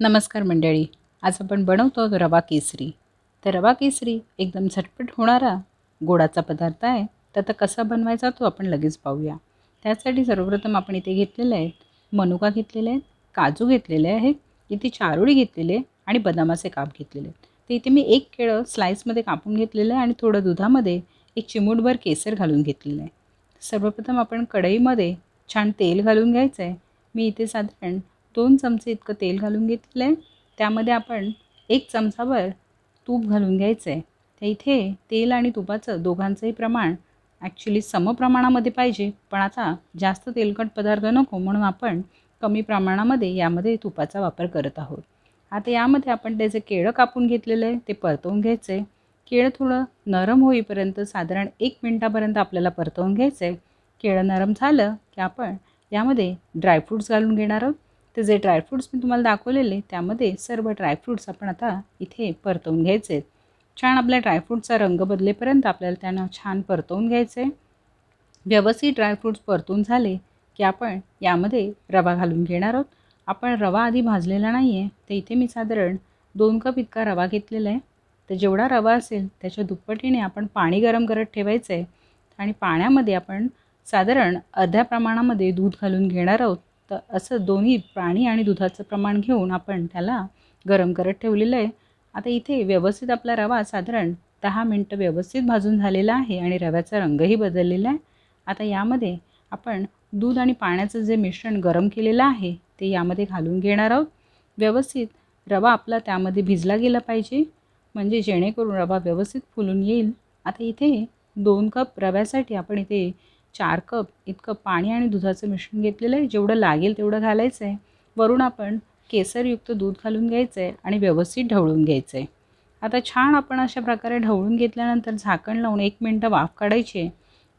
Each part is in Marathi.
नमस्कार मंडळी. आज आपण बनवतो रवा केसरी. तर रवा केसरी एकदम झटपट होणारा गोडाचा पदार्थ आहे. तर आता कसा बनवायचा तो आपण लगेच पाहूया. त्यासाठी सर्वप्रथम आपण इथे घेतलेले आहेत मनुका घेतलेले आहेत काजू घेतलेले आहेत इथे चारोळी घेतलेले आहे आणि बदामाचे काप घेतलेले आहेत. तर इथे मी एक केळं स्लाईसमध्ये कापून घेतलेलं आहे आणि थोडं दुधामध्ये एक चिमूटभर केसर घालून घेतलेलं आहे. सर्वप्रथम आपण कढईमध्ये छान तेल घालून घ्यायचं आहे. मी इथे साधारण दोन चमचे इतकं तेल घालून घेतलं आहे त्यामध्ये आपण एक चमचाभर तूप घालून घ्यायचं आहे तर इथे तेल आणि तुपाचं दोघांचंही प्रमाण ॲक्च्युली समप्रमाणामध्ये पाहिजे. पण आता जास्त तेलकट पदार्थ नको म्हणून आपण कमी प्रमाणामध्ये यामध्ये तुपाचा वापर करत आहोत. आता यामध्ये आपण त्याचे केळं कापून घेतलेलं आहे ते परतवून घ्यायचं आहे केळं थोडं नरम होईपर्यंत साधारण एक मिनटापर्यंत आपल्याला परतवून घ्यायचं आहे केळं नरम झालं की आपण यामध्ये ड्रायफ्रूट्स घालून घेणार आहोत. ते जे ड्रायफ्रूट्स मी तुम्हाला दाखवलेले त्यामध्ये सर्व ड्रायफ्रूट्स आपण आता इथे परतवून घ्यायचे. आहेत छान आपल्या ड्रायफ्रूटचा रंग बदलेपर्यंत आपल्याला त्यांना छान परतवून घ्यायचं. आहे व्यवस्थित ड्रायफ्रूट्स परतून झाले की आपण यामध्ये रवा घालून घेणार आहोत. आपण रवा आधी भाजलेला नाही आहे तर इथे मी साधारण दोन कप इतका रवा घेतलेला आहे. तर जेवढा रवा असेल त्याच्या दुप्पटीने आपण पाणी गरम करत ठेवायचं आहे आणि पाण्यामध्ये आपण साधारण अर्ध्या प्रमाणामध्ये दूध घालून घेणार आहोत. तर असं दोन्ही पाणी आणि दुधाचं प्रमाण घेऊन आपण त्याला गरम करत ठेवलेलं आहे. आता इथे व्यवस्थित आपला रवा साधारण दहा मिनटं व्यवस्थित भाजून झालेला आहे आणि रव्याचा रंगही बदललेला आहे. आता यामध्ये आपण दूध आणि पाण्याचं जे मिश्रण गरम केलेलं आहे ते यामध्ये घालून घेणार आहोत. व्यवस्थित रवा आपला त्यामध्ये भिजला गेला पाहिजे. म्हणजे जेणेकरून रवा व्यवस्थित फुलून येईल. आता इथे दोन कप रव्यासाठी आपण इथे चार कप इतकं पाणी आणि दुधाचं मिश्रण घेतलेलं आहे. जेवढं लागेल तेवढं घालायचं आहे वरून आपण केसरयुक्त दूध घालून घ्यायचं आहे आणि व्यवस्थित ढवळून घ्यायचं आहे आता छान आपण अशा प्रकारे ढवळून घेतल्यानंतर झाकण लावून एक मिनटं वाफ काढायची आहे.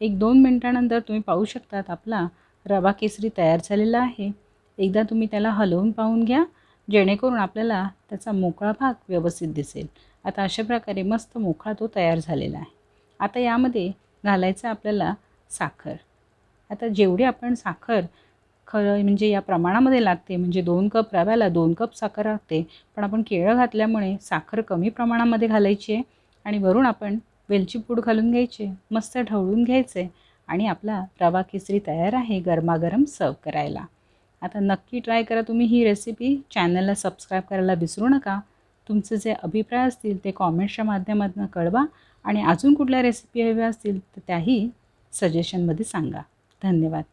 एक दोन मिनटानंतर तुम्ही पाहू शकतात आपला रवा केसरी तयार झालेला आहे. एकदा तुम्ही त्याला हलवून पाहून घ्या. जेणेकरून आपल्याला त्याचा मोकळा भाग व्यवस्थित दिसेल. आता अशा प्रकारे मस्त मोकळा तो तयार झालेला आहे. आता यामध्ये घालायचं आपल्याला साखर. आता जेवढी आपण साखर खरं म्हणजे या प्रमाणामध्ये लागते म्हणजे दोन कप रव्याला दोन कप साखर लागते पण आपण केळं घातल्यामुळे साखर कमी प्रमाणामध्ये घालायची आहे आणि वरून आपण वेलची पूड घालून घ्यायचे मस्त ढवळून घ्यायचे आणि आपला रवा केसरी तयार आहे गरमागरम सर्व करायला. आता नक्की ट्राय करा तुम्ही ही रेसिपी चॅनलला सबस्क्राईब करायला विसरू नका. तुमचे जे अभिप्राय असतील ते कॉमेंट्सच्या माध्यमातून कळवा आणि अजून कुठल्या रेसिपी हव्या असतील तर त्याही सजेशनमध्ये सांगा. धन्यवाद.